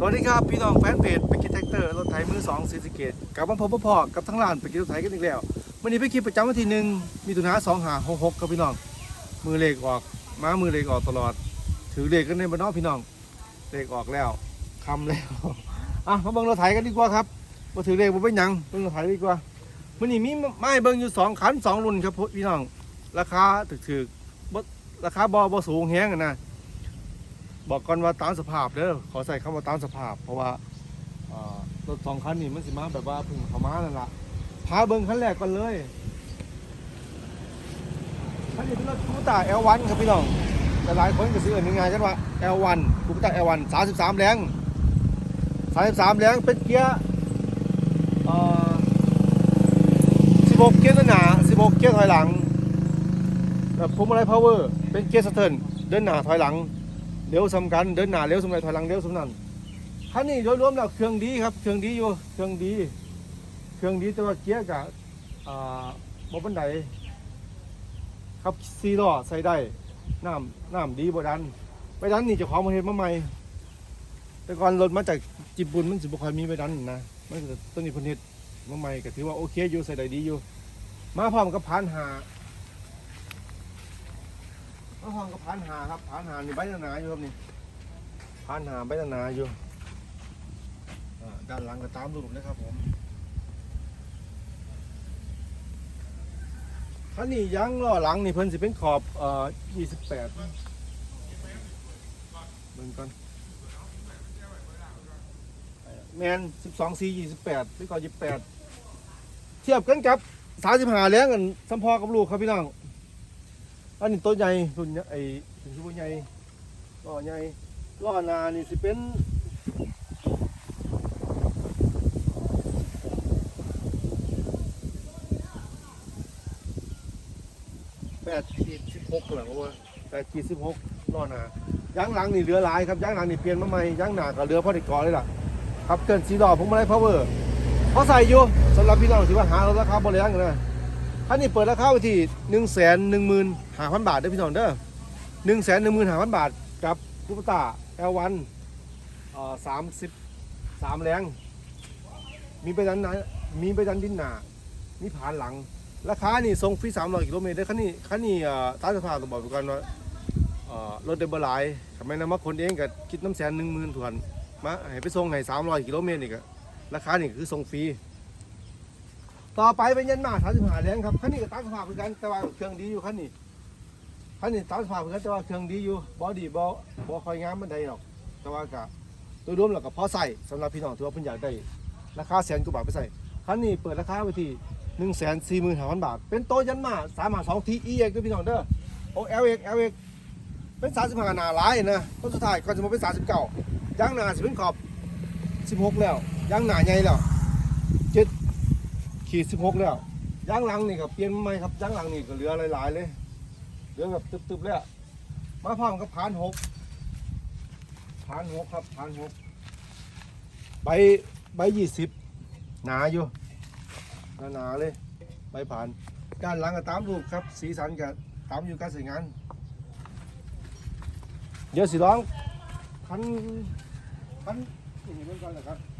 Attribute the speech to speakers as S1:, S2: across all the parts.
S1: สวัสดีครับ พี่น้องแฟนเพจไปกินแท็กเตอร์รถไถมือสองซีสเกตกลับมาพบพ่อๆกับทั้งร้านไปกินรถไถกันอีกแล้ววันนี้ไปคลิปประจำวันที่หนึ่งมีตุนาสองหาหกหกครับพี่น้อง มือเลขออกม้ามือเลขออกตลอด ถือเลขกันในบ้านนอกพี่น้องเลขออกแล้วคำแล้วอะมาเบิ่งรถไถกันดีกว่าครับมาถือเลขมาเป็นยังเบิ่งรถไถดีกว่าวันนี้มีไม้เบิ่งอยู่สองขันสองรุ่นครับพี่น้อง ราคาถือๆบ่ราคาบอบสูงแฮงนะ บอกก่อนว่าตามสภาพเด้อขอใส่คำว่าตามสภาพ เพราะว่าเอ่อรถสองคันนี่มันสิมาแบบว่าเพึ่งเขามานั่นละพาเบิ้งคันแรกก่อนเลยคันนี้เป็นรถคูปต้า L1 ครับพี่น้องแต่หลายคนก็ซื้ออันนี้ไงกันว่า L1 คูปต้า L1 33 แรง33 แรงเป็นเกียร์เอ่อ16เกียร์ตัวหนา16เกียร์ถอยหลังแบบพวงมาลัยพาวเวอร์เป็นเกียร์สเทิร์นเดินหน้าถอยหลัง เร็วสำคัญเดินหน้าเร็วสำคัญถอยหลังเร็วสำนันคันนี้โดยรวมแล้วเครื่องดีครับ เครื่องดีอยู่เครื่องดี เครื่องดีแต่ว่าเกียร์กับอ่าบ่ปันไดครับซีล้อใส่ได้น้ำน้ำดีบ่ดันไปดันนี่จะขอมาเฮ็ดมาใหม่แต่ก่อนรถมาจากญี่ปุ่นมันสิบ่ค่อยมีไปดันนะมันต้นนี้พนเฮ็ดมาใหม่ก็ถือว่าโอเคอยู่ใส่ได้ดีอยู่ มาพร้อมกับพานหา มาห้องกับพานหาครับพานหานี่ใบหนาอยู่ครับนี่พานหาใบหนาอยู่ด้านหลังก็ตามรูปนะครับผมคันนี้ยางล้อหลังนี่เพิ่นสิเป็นขอบเอ่อ28เบิ่งก่อนแมน12 4 28หรือก็28 เทียบกันกับ35แรงกันสัมพอกับลูกครับพี่น้อง อันนี้ตัวใหญ่รุ่นใหญ่ไอ้ถึงที่ว่าใหญ่ล้อใหญ่ล้อหนานี่สิเป็นแปดขีดสิบหกเหรอว่าแปดขีดสิบหกล้อหนายางหลังนี่เหลือหลายครับยางหลังนี่เปลี่ยนมาใหม่ยางหนาก็เหลือพอดีก่อนเลยล่ะครับเกินสีดอกผมไม่ได้พาวเวอร์พอใส่อยู่สำหรับพี่น้องที่ว่าหารถราคาบริยังนะ คันนี้เปิดราคาไว้ที่หนึ่งแสนหนึ่งหมื่นห้าพันบาทเด้อพี่น้องเด้อหนึ่งแสนหนึ่งหมื่นห้าพันบาทกับคูปต้า L1 เอ่อสามสิบสามแรง มีไปดันไหนมีไปดันดินหนามีผ่านหลัง ราคานี่ส่งฟรีสามร้อยกิโลเมตรได้คันนี้คันนี้เอ่อตาสภาพต้องบอกไปก่อนว่าเอ่อรถเดบลายทำไมนะมาคนเองก็คิดน้ำแสนหนึ่งหมื่นถวนมาให้ไปส่งให้สามร้อยกิโลเมตรนี่ก็ราคานี่คือส่งฟรี ต่อไปเป็นยันมาสามสิบห้าแรงครับคันนี้ก็ตามสภาพเหมือนกันแต่ว่าเครื่องดีอยู่คันนี้คันนี้ตามสภาพเหมือนกันแต่ว่าเครื่องดีอยู่บอดี้บอบอคอยงามมันใดหรอกแต่ว่าก็โดยรวมแล้วก็พอใส่สำหรับพี่น้องที่ว่าเพิ่นอยากได้ราคาแสนกว่าบาทไปใส่คันนี้เปิดราคาไว้ที่หนึ่งแสนสี่หมื่นห้าพันบาท เป็นโตยันมาสามหาสองทีอีเอกด้วยพี่น้องเด้อโอเอลเอกเอลเอกเป็นสามสิบห้าหนาหลายนะต้นสุดท้ายก่อนจะมาเป็นสามสิบเก้ายางหนาสิเป็นขอบสิบหกแล้วยางหนาใหญ่แล้ว ขีดสิบหกแล้วยางหลังนี่ก็เปลี่ยนใหม่ครับยางหลังนี่ก็เหลือหลายๆเลยเหลือแบบตึบๆเลยอะมาพร้อมกับพานหกพานหกครับพานหกใบใบยี่สิบหนาอยู่หนาๆเลยใบผ่านด้านหลังก็ตามรูปครับ สีสันก็ตามอยู่การใช้งานเดี๋ยวสิร้องคันคันอย่างนี่เรื่องก่อนน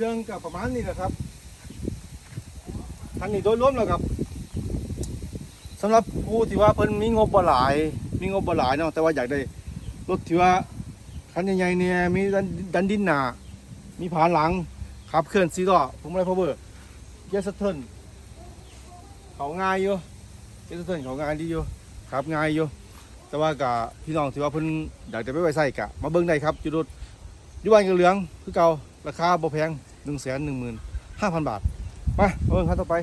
S1: ะครับกับประมาณนี้แหละครับทันนี้โดยรวมแล้วครับสำหรับผู้ที่ว่าเพิ่นมีงบบ่หลาย มีงบบ่หลายเนาะแต่ว่าอยากได้รถที่ว่าคันใหญ่ๆเนี่ยมีดันดินหนา มีผานหลังขับเคลื่อนซีล้อผมอะไรพาวเวอร์เยสเทิร์นเขาง่ายอยู่เยสเทิร์นเขาง่ายดีอยู่ขับง่ายอยู่แต่ว่ากับพี่น้องที่ว่าเพิ่นอยากจะไปไว้ใส่กะมาเบิ่งได้ครับอยู่รถยู่บ้านกับเหลืองคือเก่าราคาบ่แพง หนึ่งแสนหนึ่งหมื่นห้าพันบาท ไปเออรับต่อไป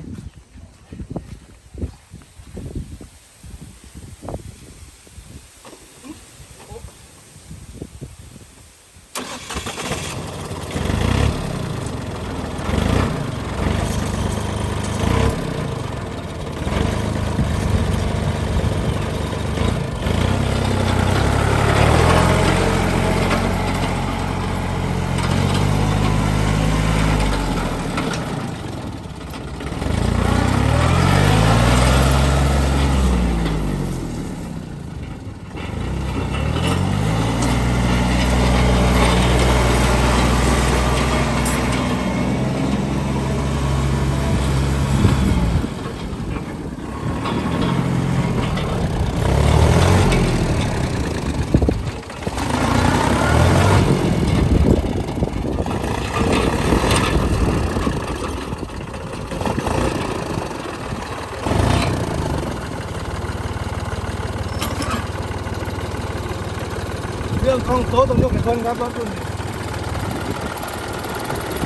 S1: นครับรถรุ่นนี้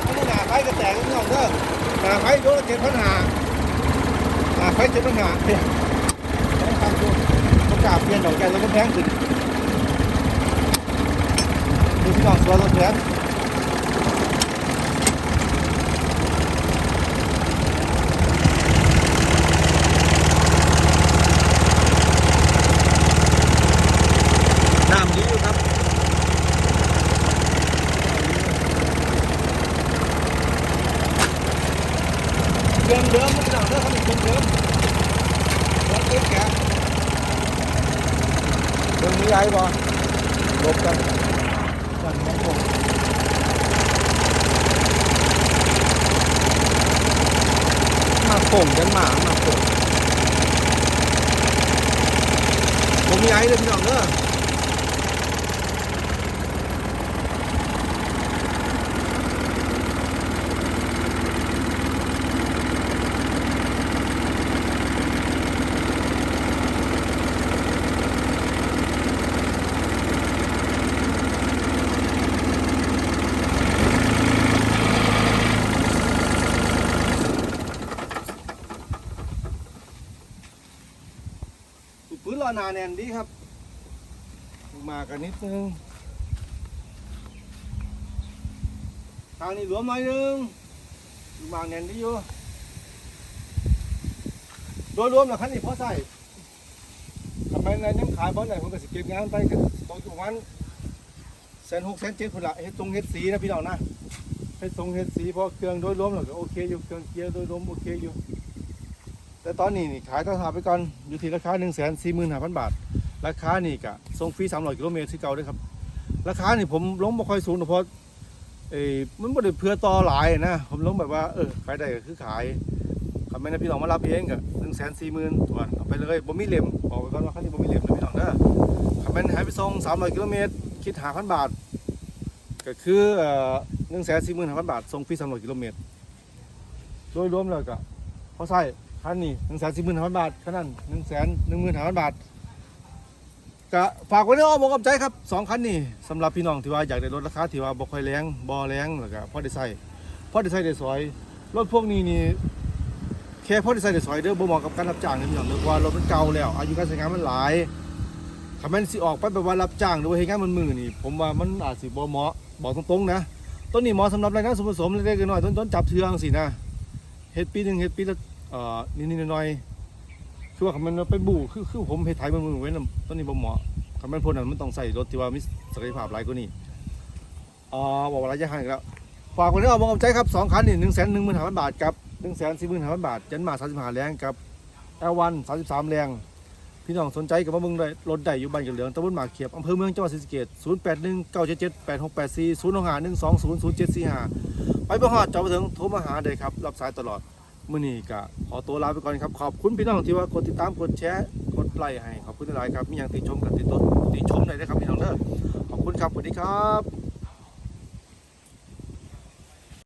S1: อันนี้หนาไฟกระแตกน้องเด้อหนาไฟโยนเจ็ดพันหาหนาไฟเจ็ดพันหาเนี่ยต้องทำดูต้องกราบเรียนดอกแก้วแล้วก็แพงขึ้นดูที่น้องสวนรถแพงน้ำดีอยู่ครับ เดิมเดิมไม่ต้องเดิมเขาเป็นเดิมรถเล็กแกเดิมมีไรบ่ลบกันกันมองผมมาผมกัน หมามาผมผมมีไอ้เลยพี่น้องเด้อปืนรอหนาแน่นดีครับ มากันนิดนึงทางนี้หลวมหน่อยนึงมาแน่นดีอยู่โดยรวมแล้วคันนี้พอใส่ทำไมนายยังขายบอลไหนผมก็สิเก็บงานไปกันตรงประมาณแสนหกแสนเจ็ดคนละเฮ็ดตรงเฮ็ดสีนะพี่น้องนะเฮ็ดตรงเฮ็ดสีเพราะเครื่องโดยรวมแล้วก็โอเคอยู่เครื่องเกียร์โดยรวมโอเคอยู่ แต่ตอนนี้นี่ขายต้องหาไปก่อนอยู่ที่ราคา1 4 5 0 0 0บาท ราคานี่กะส่งฟรี300กิโลเมตรที่เก่าด้วยครับ ราคานี่ผมลงบ่ค่อยสูงเพราะเอ้มันบ่ได้เพื่อต่อหลายนะผมลงแบบว่าเออขายได้ก็คือขายคำแม่นะพี่น้องมารับเองก็1 4 0 0 0 0ตัวเอาไปเลยบ่มีเล่มบอกไว้ก่อนว่าคันนี้บ่มีเล่มนะพี่น้องเด้อคำแม่นให้ไปส่ง300กิโลเมตรคิด5,000บาท ก็คือเอ่อ1 4 5 0 0 0บาทส่งฟรี300กิโลเมตรโดยรวมแล้วก็พอใช้ คันนี้หนึ่งแสนสี่หมื่นห้าพันบาทคันนั้นหนึ่งแสนหนึ่งหมื่นห้าพันบาทก็ฝากไว้ในอ้อมอกอ้อมใจครับสองคันนี้สำหรับพี่น้องที่ว่าอยากได้รถราคาที่ว่าบ่ค่อยแรงบ่แรงแล้วก็พอได้ใช้พอได้ใช้ได้สอยรถพวกนี้นี่แค่พอได้ใช้ได้สอยเด้อบ่เหมาะกับการรับจ้างนี่พี่น้องเด้อเพราะว่ารถมันเก่าแล้ว อายุการใช้งานมันหลายคันแม่นสิออกไปแบบว่ารับจ้างหรือว่าเฮ็ดงานมันมือนี่ ผมว่ามันอาจสิบ่เหมาะบอกตรงๆนะต้นนี้เหมาะสำหรับรายงานสมผสมเล็กๆน้อยๆต้นๆจับเทืองสินะเฮ็ดปีหนึ่งเฮ็ดปีละ นิดๆหน่อยๆคือว่ามันไปบู่คือคือผมเฮ็ดไทยมันมันเว้นน่ะตอนนี้ผมเหมาะคันมันพ่นนมันต้องใส่รถที่ว่ามีศักยภาพหลายกว่านี้อ๋อบอกว่าระยะห่างอีแล้วฝากคนนี้อมอกอ้อมใจครับสองคันนี่หนึ่งแสนหนึ่งหมื่นห้าพันบาทครับหนึ่งแสนสี่หมื่นห้าพันบาทเจันมาสามสิบห้าแรงครับแอลวันสามสิบสามแรง พี่น้องสนใจกับมาเมืองได้รถได้อยู่บ้านกับเหลืองตำบนหมากเขียบอำเภอเมืองจังหวัดศรีสะเกษศูนย์แปดหนึ่งเก้าเจ็ดเจ็ดแปดหกแปดสี่ศูนย์หกห้าหนึ่งสองศูนย์ศูนย์เจ็ดสี่ห้าไปประหอดจอดมาถึงโทรมาหาเลยครับ รับสายตลอด มื่อนี้ก็ขอตัวลาไปก่อนครับ ขอบคุณพี่น้องที่ว่ากดติดตามกดแชร์กดไลค์ให้ขอบคุณหลายครับมีอยังติชมกับติดตดติชมได้เลยครับพี่น้องเด้อขอบคุณครับสวัสดีครับ